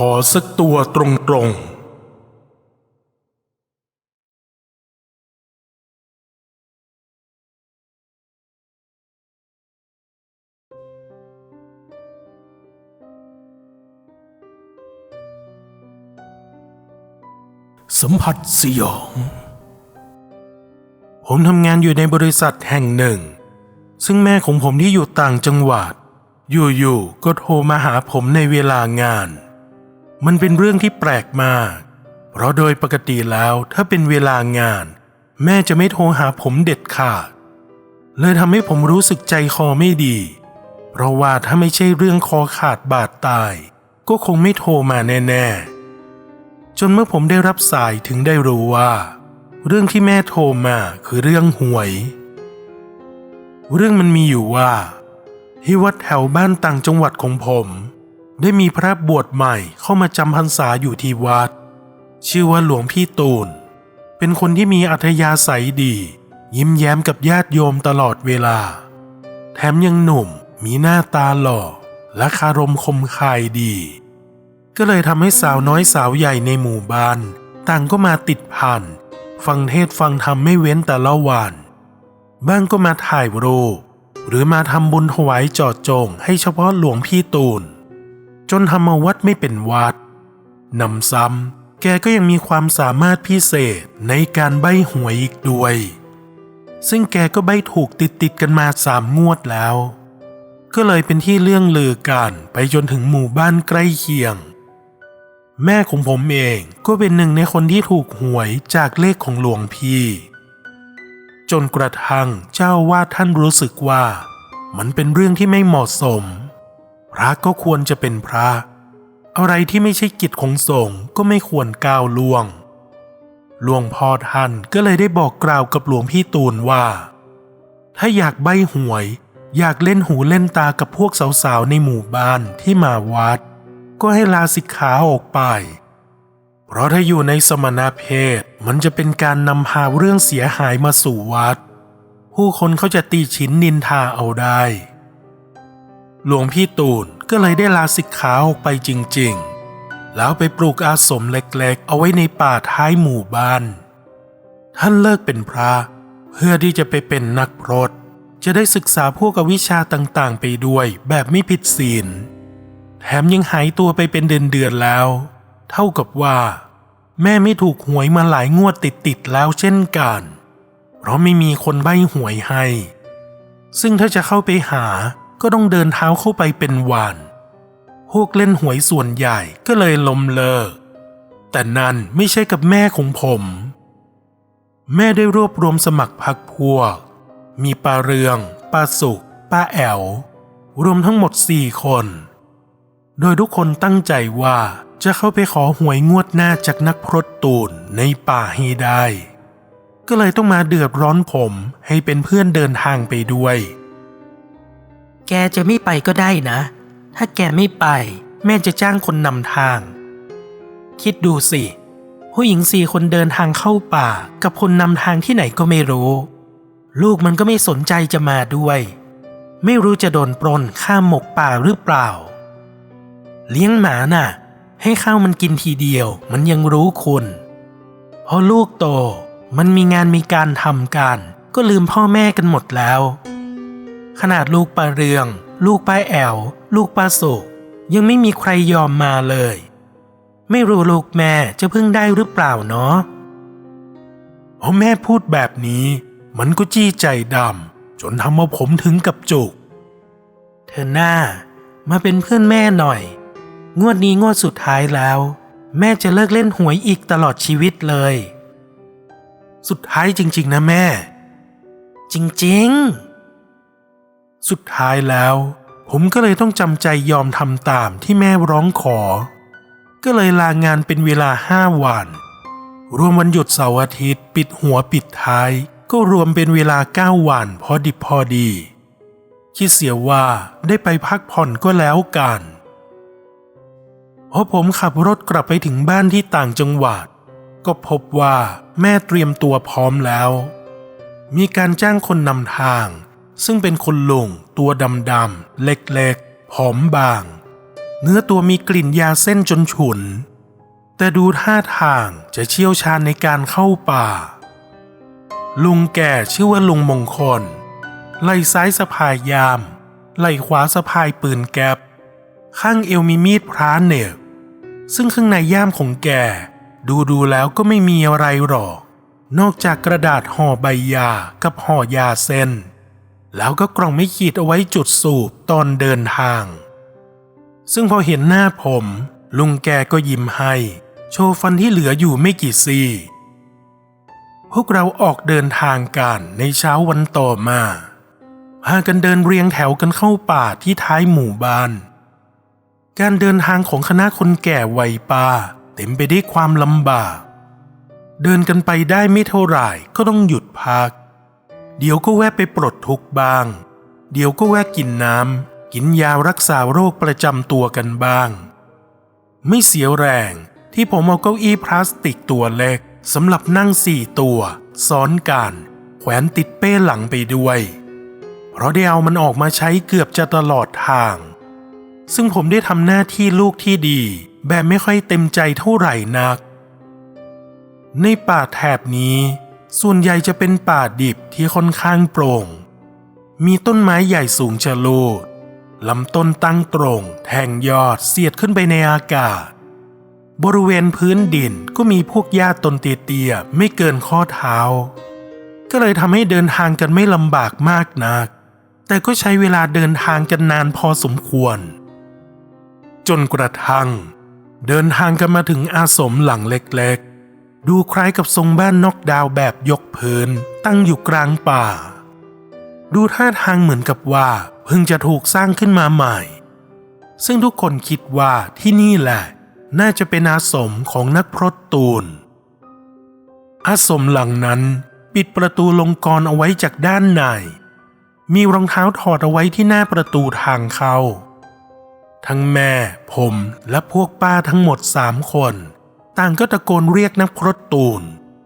ขอสักตัวตรงๆสัมผัสสยอง ผมทำงานอยู่ในบริษัทแห่งหนึ่ง ซึ่งแม่ของผมที่อยู่ต่างจังหวัด อยู่ๆก็โทรมาหาผมในเวลางาน มันเป็นเรื่องที่แปลกมาก เพราะโดยปกติแล้วถ้าเป็นเวลางาน แม่จะไม่โทรหาผมเด็ดขาด เลยทำให้ผมรู้สึกใจคอไม่ดี เพราะว่าถ้าไม่ใช่เรื่องคอขาดบาดตาย ก็คงไม่โทรมาแน่ๆ จนเมื่อผมได้รับสายถึงได้รู้ว่า เรื่องที่แม่โทรมาคือเรื่องหวย เรื่องมันมีอยู่ว่าที่วัดแถวบ้านต่างจังหวัดของผม ได้มีพระบวชใหม่เข้ามาจำพรรษาอยู่ที่วัด ชื่อว่าหลวงพี่ตูน เป็นคนที่มีอัธยาศัยดี ยิ้มแย้มกับญาติโยมตลอดเวลา แถมยังหนุ่มมีหน้าตาหล่อ และคารมคมคายดี ก็เลยทำให้สาวน้อยสาวใหญ่ในหมู่บ้าน ต่างก็มาติดพันฟังเทศฟังธรรมไม่เว้นแต่ละวันบ้างก็มาถ่ายรูปหรือมาทำบุญถวายจอดจงให้เฉพาะหลวงพี่ตูน จนทำมาวัดไม่เป็นวัดนำซ้ำแกก็ยังมีความสามารถพิเศษในการใบหวยอีกด้วย ซึ่งแกก็ใบถูกติดติดกันมาสามงวดแล้ว ก็เลยเป็นที่เรื่องลือกันไปจนถึงหมู่บ้านใกล้เคียง แม่ของผมเองก็เป็นหนึ่งในคนที่ถูกหวยจากเลขของหลวงพี่ จนกระทั่งเจ้าวาดท่านรู้สึกว่า มันเป็นเรื่องที่ไม่เหมาะสม พระก็ควรจะเป็นพระ อะไรที่ไม่ใช่กิจของสงฆ์ก็ไม่ควรก้าวล่วง หลวงพ่อท่านก็เลยได้บอกกล่าวกับหลวงพี่ตูนว่า ถ้าอยากใบหวย อยากเล่นหูเล่นตากับพวกสาวๆในหมู่บ้านที่มาวัด ก็ให้ลาสิกขาออกไป เพราะถ้าอยู่ในสมณเพศมันจะเป็นการนำพาเรื่องเสียหายมาสู่วัด ผู้คนเขาจะตีฉินนินทาเอาได้ หลวงพี่ตูนก็เลยได้ลาสิกขาออกไปจริงๆ แล้วไปปลูกอาสมเล็กๆ เอาไว้ในป่าท้ายหมู่บ้าน ท่านเลิกเป็นพระ เพื่อที่จะไปเป็นนักพรตจะได้ศึกษาพวกวิชชาต่างๆ ไปด้วยแบบไม่ผิดศีล แถมยังหายตัวไปเป็นเดือนๆแล้ว เท่ากับว่า แม่ไม่ถูกหวยมาหลายงวดติดๆแล้วเช่นกัน เพราะไม่มีคนใบ้หวยให้ ซึ่งถ้าจะเข้าไปหา ก็ต้องเดินเท้าเข้าไปเป็นวันพวกเล่นหวยส่วนใหญ่ก็เลยล้มเลิก แต่นั่นไม่ใช่กับแม่ของผม แม่ได้รวบรวมสมัครพักพวก มีป้าเรืองป้าสุกป้าแอวรวมทั้งหมดสี่คน โดยทุกคนตั้งใจว่าจะเข้าไปขอหวยงวดหน้าจากนักพรตตูนในป่าให้ได้ ก็เลยต้องมาเดือดร้อนผมให้เป็นเพื่อนเดินทางไปด้วย แกจะไม่ไปก็ได้นะ ถ้าแกไม่ไป แม่จะจ้างคนนำทาง คิดดูสิ ผู้หญิงสี่คนเดินทางเข้าป่า กับคนนำทางที่ไหนก็ไม่รู้ ลูกมันก็ไม่สนใจจะมาด้วย ไม่รู้จะโดนปล้นข้ามหมกป่าหรือเปล่า เลี้ยงหมาน่ะ ให้ข้าวมันกินทีเดียว มันยังรู้คุณพอลูกโต มันมีงานมีการทำกันก็ลืมพ่อแม่กันหมดแล้ว ขนาดลูกป้าเรือง ลูกป้าแอว ลูกป้าสุกยังไม่มีใครยอมมาเลย ไม่รู้ลูกแม่จะพึ่งได้หรือเปล่าเนาะพอแม่พูดแบบนี้ มันก็จี้ใจดำจนทำเอาผมถึงกับจุก เธอหน้ามาเป็นเพื่อนแม่หน่อย งวดนี้งวดสุดท้ายแล้ว แม่จะเลิกเล่นหวยอีกตลอดชีวิตเลย สุดท้ายจริง ๆ นะแม่ จริง สุดท้ายแล้ว ผมก็เลยต้องจำใจยอมทำตามที่แม่ร้องขอ ก็เลยลางานเป็นเวลาห้าวันรวมวันหยุดเสาร์อาทิตย์ ปิดหัวปิดท้าย ก็รวมเป็นเวลาเก้าวันพอดิบพอดี คิดเสียว่าได้ไปพักผ่อนก็แล้วกันพอผมขับรถกลับไปถึงบ้านที่ต่างจังหวัด ก็พบว่าแม่เตรียมตัวพร้อมแล้ว มีการจ้างคนนำทาง ซึ่งเป็นคนลุงตัวดำๆเล็กๆ ผอมบาง เนื้อตัวมีกลิ่นยาเส้นจนฉุน แต่ดูท่าทางจะเชี่ยวชาญในการเข้าป่า ลุงแก่ชื่อว่าลุงมงคล ไหล่ซ้ายสะพายยาม ไหล่ขวาสะพายปืนแก๊ปข้างเอวมีมีดพระเหน็บซึ่งข้างในย่ามของแกดูดูแล้วก็ไม่มีอะไรหรอก นอกจากกระดาษห่อใบยากับห่อยาเส้น แล้วก็กล่องไม่ขีดเอาไว้จุดสูบตอนเดินทาง ซึ่งพอเห็นหน้าผม ลุงแกก็ยิ้มให้ โชว์ฟันที่เหลืออยู่ไม่กี่ซี่พวกเราออกเดินทางกันในเช้าวันต่อมาพากันเดินเรียงแถวกันเข้าป่าที่ท้ายหมู่บ้าน การเดินทางของคณะคนแก่วัยป่าเต็มไปด้วยความลำบาก เดินกันไปได้ไม่เท่าไหร่ก็ต้องหยุดพัก เดี๋ยวก็แวะไปปลดทุกข์บ้าง เดี๋ยวก็แวะกินน้ำกินยารักษาโรคประจำตัวกันบ้าง ไม่เสียแรงที่ผมเอาเก้าอี้พลาสติกตัวเล็กสำหรับนั่งสี่ตัว ซ้อนกันแขวนติดเป้หลังไปด้วย เพราะได้เอามันออกมาใช้เกือบจะตลอดทาง ซึ่งผมได้ทำหน้าที่ลูกที่ดี แบบไม่ค่อยเต็มใจเท่าไหร่นัก ในป่าแถบนี้ ส่วนใหญ่จะเป็นป่าดิบที่ค่อนข้างโปร่ง มีต้นไม้ใหญ่สูงชะโลดลำต้นตั้งตรง แทงยอดเสียดขึ้นไปในอากาศ บริเวณพื้นดินก็มีพวกหญ้าต้นเตี้ยๆไม่เกินข้อเท้า ก็เลยทำให้เดินทางกันไม่ลำบากมากนัก แต่ก็ใช้เวลาเดินทางกันนานพอสมควร จนกระทั่ง เดินทางกันมาถึงอาสมหลังเล็กๆ ดูคล้ายกับทรงบ้านนอกดาวแบบยกพื้นตั้งอยู่กลางป่า ดูท่าทางเหมือนกับว่าเพิ่งจะถูกสร้างขึ้นมาใหม่ ซึ่งทุกคนคิดว่าที่นี่แหละ น่าจะเป็นอาสมของนักพรตตูน อาสมหลังนั้นปิดประตูลงกรเอาไว้จากด้านใน มีรองเท้าถอดเอาไว้ที่หน้าประตูทางเข้า ทั้งแม่ ผมและพวกป้าทั้งหมดสามคน ต่างก็ตะโกนเรียกนักพรตตูน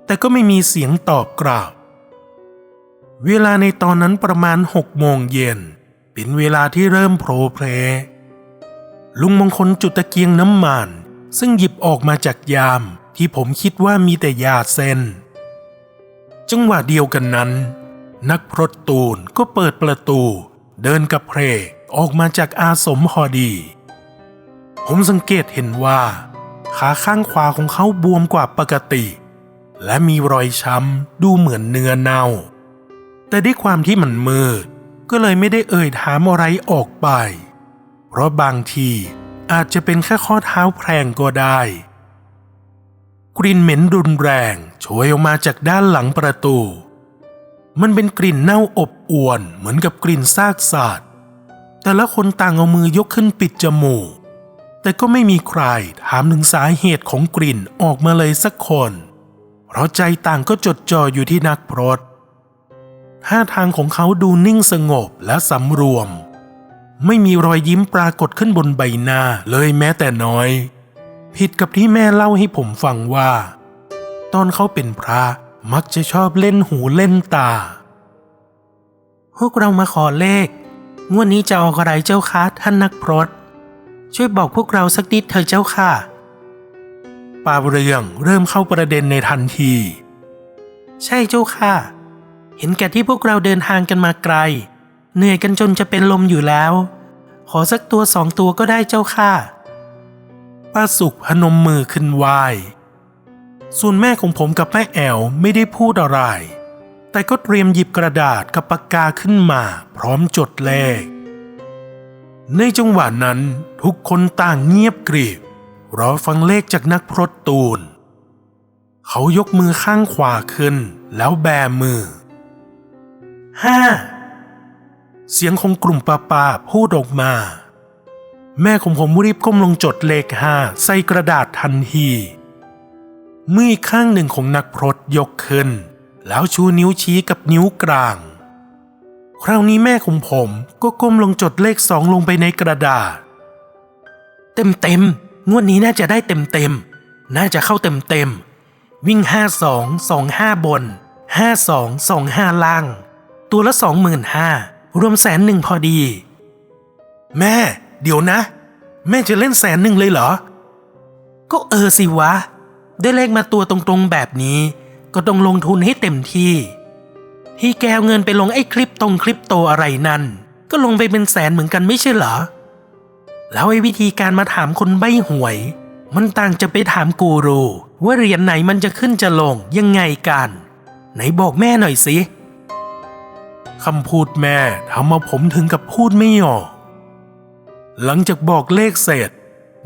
แต่ก็ไม่มีเสียงตอบกลับเวลาในตอนนั้นประมาณหกโมงเย็น เป็นเวลาที่เริ่มโผล่เพลลุงมงคลจุดตะเกียงน้ำมัน ซึ่งหยิบออกมาจากยามที่ผมคิดว่ามีแต่ยาเส้น จังหวะเดียวกันนั้น นักพรตตูนก็เปิดประตู เดินกับเพลออกมาจากอาสมพอดี ผมสังเกตเห็นว่า ขาข้างขวาของเขาบวมกว่าปกติ และมีรอยช้ำดูเหมือนเนื้อเน่า แต่ด้วยความที่มันมืดก็เลยไม่ได้เอ่ยถามอะไรออกไป เพราะบางทีอาจจะเป็นแค่ข้อเท้าแพรงก็ได้ กลิ่นเหม็นรุนแรงโชยออกมาจากด้านหลังประตู มันเป็นกลิ่นเน่าอบอวนเหมือนกับกลิ่นซากสัตว์แต่ละคนต่างเอามือยกขึ้นปิดจมูก แต่ก็ไม่มีใครถามถึงสาเหตุของกลิ่นออกมาเลยสักคน เพราะใจต่างก็จดจ่ออยู่ที่นักพรตท่าทางของเขาดูนิ่งสงบและสำรวม ไม่มีรอยยิ้มปรากฏขึ้นบนใบหน้าเลยแม้แต่น้อย ผิดกับที่แม่เล่าให้ผมฟังว่า ตอนเขาเป็นพระมักจะชอบเล่นหูเล่นตา พวกเรามาขอเลข งวดนี้จะออกอะไรเจ้าคะท่านนักพรต ช่วยบอกพวกเราสักนิดเถอะเจ้าค่ะ ปาเรืองเริ่มเข้าประเด็นในทันที ใช่เจ้าค่ะ เห็นแก่ที่พวกเราเดินทางกันมาไกล เหนื่อยกันจนจะเป็นลมอยู่แล้ว ขอสักตัวสองตัวก็ได้เจ้าค่ะ ป้าสุขพนมมือขึ้นไหวส่วนแม่ของผมกับแม่แอวไม่ได้พูดอะไร แต่ก็เตรียมหยิบกระดาษกับปากกาขึ้นมา พร้อมจดเลข ในจังหวะนั้นทุกคนต่างเงียบกริบรอฟังเลขจากนักพรตตูน เขายกมือข้างขวาขึ้น แล้วแบมือห้าเสียงของกลุ่มป้าป้าพูดออกมา แม่ของผมรีบก้มลงจดเลขห้าใส่กระดาษทันที มืออีกข้างหนึ่งของนักพรตยกขึ้น แล้วชูนิ้วชี้กับนิ้วกลาง คราวนี้แม่ของผมก็ก้มลงจดเลขสองลงไปในกระดาษ เต็มเต็มๆงวดนี้น่าจะได้เต็มเต็มๆน่าจะเข้าเต็มเต็มๆวิ่งห้าสองสองห้าบนห้าสองสองห้าล่าง ตัวละสองหมื่นห้ารวมแสนหนึ่งพอดี แม่ เดี๋ยวนะ แม่จะเล่นแสนหนึ่งเลยเหรอ ก็เออสิวะ ได้เลขมาตัวตรงๆแบบนี้ ก็ต้องลงทุนให้เต็มที่ ที่แกเอาเงินไปลงไอ้คลิปตรงคลิปโตอะไรนั่น ก็ลงไปเป็นแสนเหมือนกันไม่ใช่เหรอ แล้วไอ้วิธีการมาถามคนใบ้หวย มันต่างจะไปถามกูรูว่าเหรียญไหนมันจะขึ้นจะลงยังไงกัน ไหนบอกแม่หน่อยสิคำพูดแม่ทำเอาผมถึงกับพูดไม่ออก หลังจากบอกเลขเสร็จ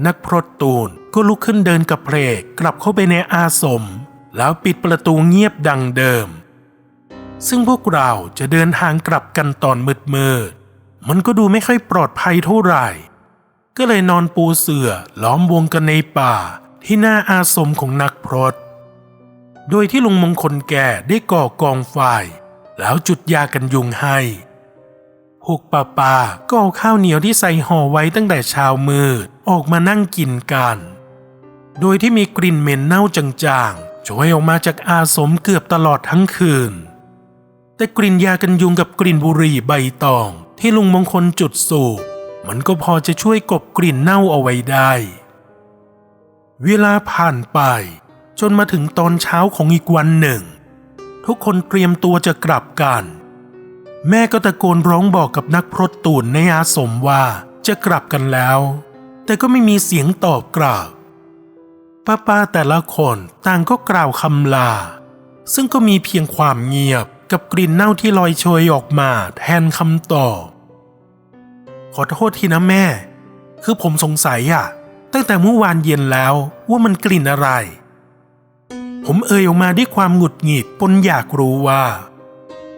นักพรตตูนก็ลุกขึ้นเดินกับเพลกกลับเข้าไปในอาสม แล้วปิดประตูเงียบดังเดิม ซึ่งพวกเราจะเดินทางกลับกันตอนมืดๆมันก็ดูไม่ค่อยปลอดภัยเท่าไหร่ ก็เลยนอนปูเสื่อล้อมวงกันในป่าที่หน้าอาสมของนักพรตโดยที่ลุงมงคลแก่ได้ก่อกองไฟแล้วจุดยากันยุงให้พวกป้าป้าก็เอาข้าวเหนียวที่ใส่ห่อไว้ตั้งแต่เช้ามืดออกมานั่งกินกัน โดยที่มีกลิ่นเหม็นเน่าจางๆโชยออกมาจากอาสมเกือบตลอดทั้งคืน แต่กลิ่นยากันยุงกับกลิ่นบุหรี่ใบตอง ที่ลุงมงคลจุดสูบมันก็พอจะช่วยกบกลิ่นเน่าเอาไว้ได้ เวลาผ่านไป จนมาถึงตอนเช้าของอีกวันหนึ่ง ทุกคนเตรียมตัวจะกลับกัน แม่ก็ตะโกนร้องบอกกับนักพรตตูนในอาสมว่าจะกลับกันแล้ว แต่ก็ไม่มีเสียงตอบกลับป้าป้าแต่ละคนต่างก็กล่าวคำลา ซึ่งก็มีเพียงความเงียบ กับกลิ่นเน่าที่ลอยโชยออกมาแทนคำตอบ ขอโทษทีนะแม่ คือผมสงสัยอะตั้งแต่เมื่อวานเย็นแล้วว่ามันกลิ่นอะไร ผมเอ่ยออกมาด้วยความหงุดหงิดปนอยากรู้ว่า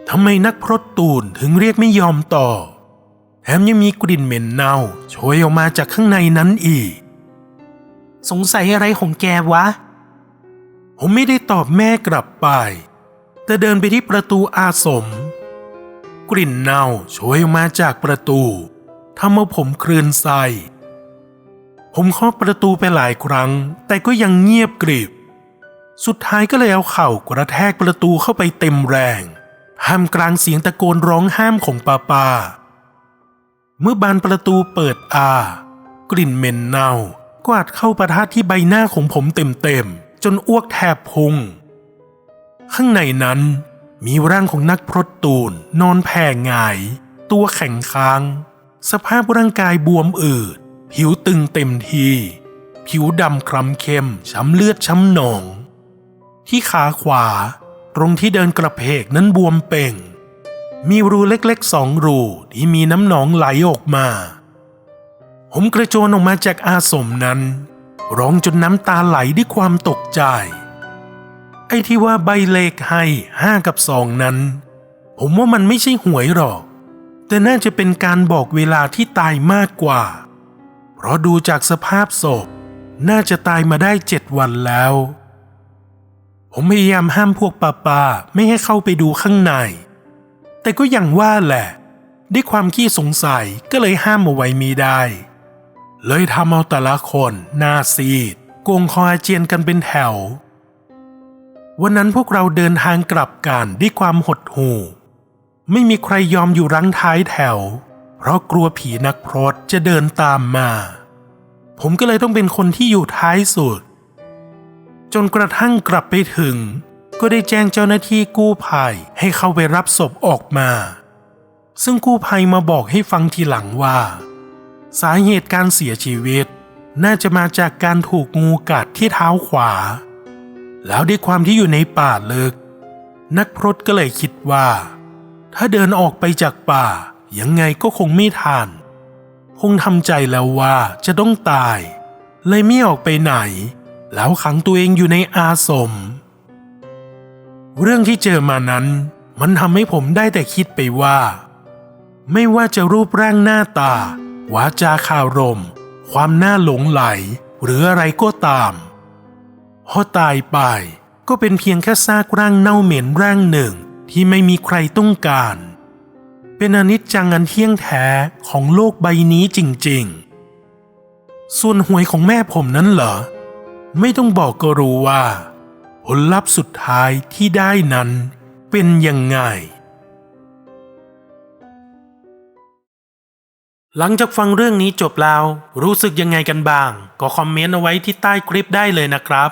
ทำไมนักพรตตูนถึงเรียกไม่ยอมต่อแถมยังมีกลิ่นเหม็นเน่าโชยออกมาจากข้างในนั้นอีก สงสัยอะไรของแกวะ ผมไม่ได้ตอบแม่กลับไป แต่เดินไปที่ประตูอาสม กลิ่นเน่าโชยมาจากประตูทำเอาผมคลื่นไส้ผมเคาะประตูไปหลายครั้ง แต่ก็ยังเงียบกริบ สุดท้ายก็เลยเอาเข่ากระแทกประตูเข้าไปเต็มแรงห้ามกลางเสียงตะโกนร้องห้ามของป้าป้าเมื่อบานประตูเปิดอา กลิ่นเหม็นเน่ากวาดเข้าประทะที่ใบหน้าของผมเต็มๆจนอ้วกแทบพุง ข้างในนั้นมีร่างของนักพรตตูนนอนแผ่หงาย ตัวแข็งค้าง สภาพร่างกายบวมอืด ผิวตึงเต็มที ผิวดำคล้ำเข้ม ช้ำเลือดช้ำหนอง ที่ขาขวา ตรงที่เดินกระเพกนั้นบวมเป่ง มีรูเล็กๆสองรูที่มีน้ำหนองไหลออกมา ผมกระโจนออกมาจากอาสมนั้น ร้องจนน้ำตาไหลด้วยความตกใจ ไอ้ที่ว่าใบเลขให้ห้ากับสองนั้น ผมว่ามันไม่ใช่หวยหรอก แต่น่าจะเป็นการบอกเวลาที่ตายมากกว่า เพราะดูจากสภาพศพ น่าจะตายมาได้เจ็ดวันแล้ว ผมพยายามห้ามพวกป้าป้าไม่ให้เข้าไปดูข้างใน แต่ก็อย่างว่าแหละ ด้วยความขี้สงสัยก็เลยห้ามเอาไว้มีได้ เลยทำเอาแต่ละคนหน้าซีดโกงคออาเจียนกันเป็นแถว วันนั้นพวกเราเดินทางกลับกันด้วยความหดหู่ ไม่มีใครยอมอยู่รังท้ายแถว เพราะกลัวผีนักพรตจะเดินตามมา ผมก็เลยต้องเป็นคนที่อยู่ท้ายสุด จนกระทั่งกลับไปถึง ก็ได้แจ้งเจ้าหน้าที่กู้ภัยให้เข้าไปรับศพออกมา ซึ่งกู้ภัยมาบอกให้ฟังทีหลังว่า สาเหตุการเสียชีวิต น่าจะมาจากการถูกงูกัดที่เท้าขวา แล้วด้วยความที่อยู่ในป่าลึก นักพรตก็เลยคิดว่า ถ้าเดินออกไปจากป่า ยังไงก็คงไม่ทัน คงทำใจแล้วว่าจะต้องตาย เลยไม่ออกไปไหน แล้วขังตัวเองอยู่ในอาสม เรื่องที่เจอมานั้น มันทำให้ผมได้แต่คิดไปว่า ไม่ว่าจะรูปร่างหน้าตา วาจาคารม ความน่าหลงไหล หรืออะไรก็ตาม พอตายไปก็เป็นเพียงแค่ซากร่างเน่าเหม็นร่างหนึ่งที่ไม่มีใครต้องการ เป็นอนิจจังอันเที่ยงแท้ของโลกใบนี้จริงๆ ส่วนหวยของแม่ผมนั้นเหรอ ไม่ต้องบอกก็รู้ว่า ผลลัพธ์สุดท้ายที่ได้นั้นเป็นยังไง หลังจากฟังเรื่องนี้จบแล้ว รู้สึกยังไงกันบ้าง ก็คอมเมนต์เอาไว้ที่ใต้คลิปได้เลยนะครับ